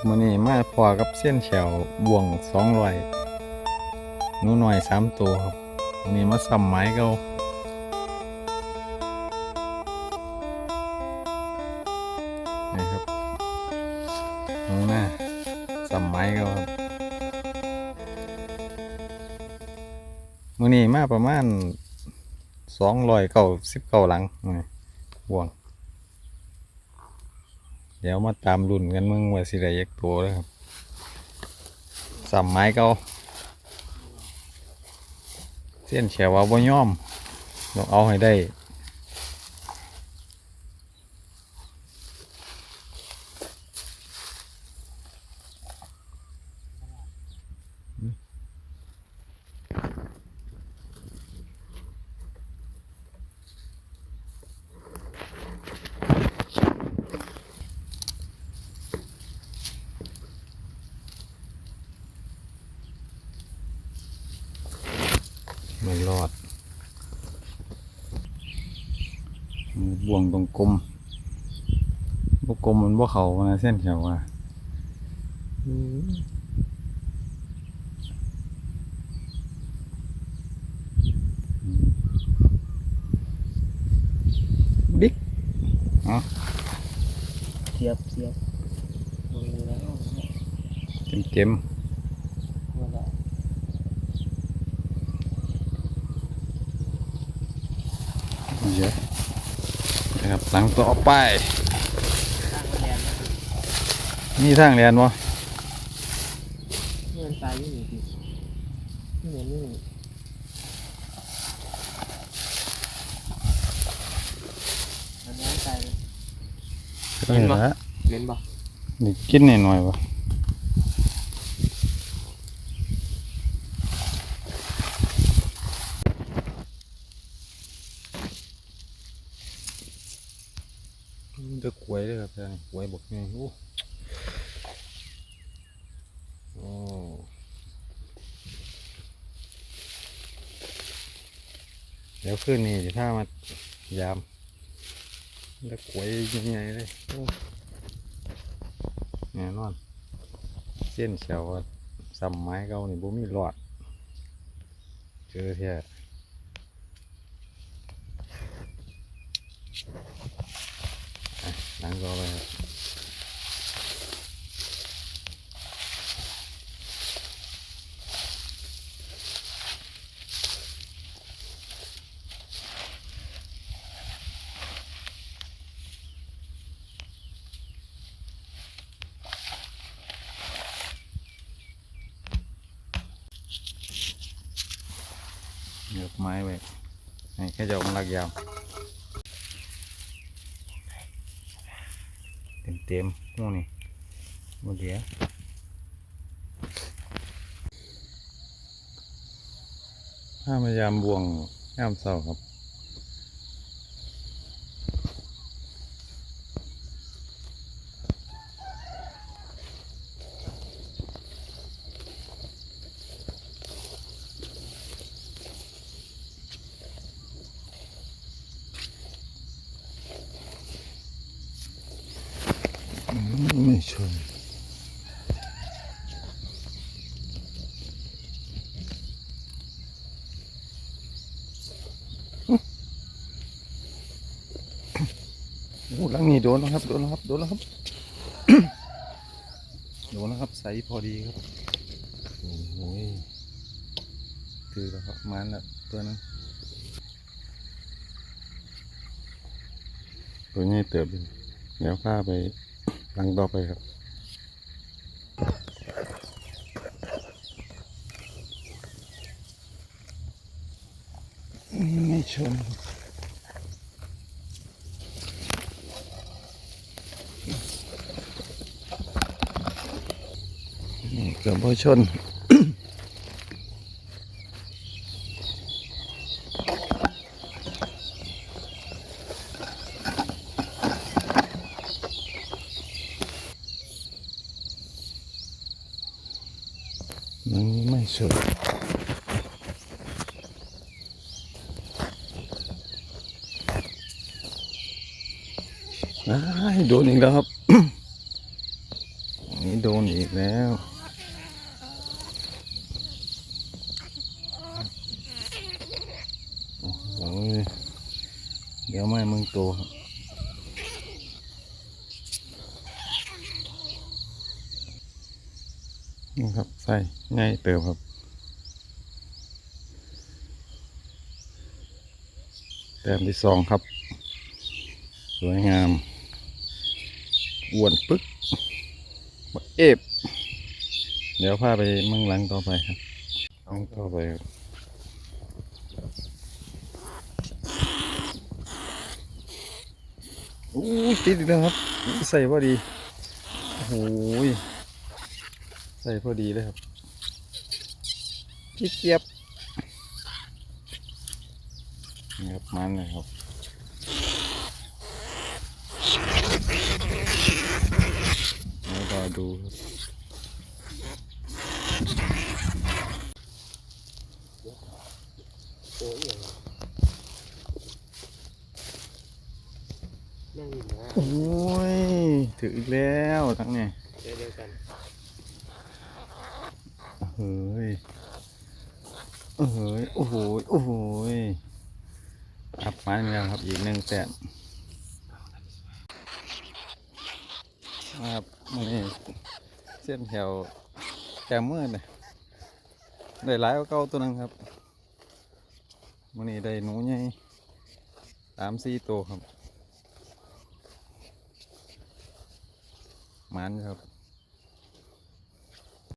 ครับมื้อนี้มาพอกับเส้นแฉวบ่วงสองร้อยนูหน่อยสามตัวครับมื้อนี้มาซ้ำไม้เก่านี่ครับนูหน้าซ้ำไม้เก่าครับมื้อนี้มาประมาณสองร้อยเก้าสิบเก้าหลังนี้บ่วง เดี๋ยวมาตามรุ่นกันมึงว่าสิได้ยักตัวแล้วครับสัมไม้เกาเส้นแฉวว่าบ่ยอมต้องเอาให้ได้ ไม่รอดมือบ่วงตรงกลมบ่กลมมันบ่เขานะเส้นแถวว่าบิ๊กเสียบเสียบลงอยู่แล้วเต็มเต็ม นั่นแหละ ๆ เยอะนะครับหลังต่อไปตั้งแรงนะนี่ทางเรียนวะเงินตายอยี่นี่ดินี่เหมือนนี่อันนี้ตายเลยเห็นปะละเล่นบ่นี่กินหน่อยๆวะ เด็กกล้วยเลยครับท่านกล้วยบกนี่โอ้โอ้เดี๋ยวขึ้นนี่จะถ้ามายามเด็กกล้วยยังไงเลยโอ้แน่นอน เส้นเขียวอะซ้ำไม้เก่านี่บ่มีหลอด เจอแท้ อะหลังก็ไปครับเหยือกไม้ไว้ให้แค่จะ เต็มเต็มๆพวกนี้หมดเดียวถ้ามายามบวงยามเศร้าครับ่ชนโอ้หลังนี้โดนแล้วครับ โดนแล้วครับ โดนแล้วครับ โดนแล้วครับ ใสพอดีครับ โอ้โหคือแล้วครับมันละตัวนั้นตัวนี้เติบเดี๋ยวพาไป หลังต่อไปครับไม่ชนนี่เกือบไม่ชน มันไม่ชนอ้ายโดนอีกแล้วครับ นี่โดนอีกแล้วโอ้โหเดี๋ยวไม่มึงโตครับ นี่ครับใส่ง่ายเติมครับ แต้มที่สองครับ สวยงามอ้วนปึ๊กบักเอฟเดี๋ยวพาไปเมืองหลังต่อไปครับเองต่อไปครับอู้ติดอีกแล้วครับ ใส่พอดี โอ้โหย ใส่พอดีเลยครับจิ๊บเจี๊ยบนี่ครับมันเลยครับแล้วรอดูครับตัวอย่างนั่งอยู่นะโอ้ยถืออีกแล้วทั้งเนี่ย เดียวกัน เฮ้ยเฮ้ย โอ้โห โอ้โหยอับไม้มาแล้วครับอีกหนึ่งแสนครับนี่เส้นแถวแถวมืดเลยได้หลายกว่าเก่าตัวนึงครับมันนี่ได้หนูใหญ่สามสี่ตัวครับมันครับ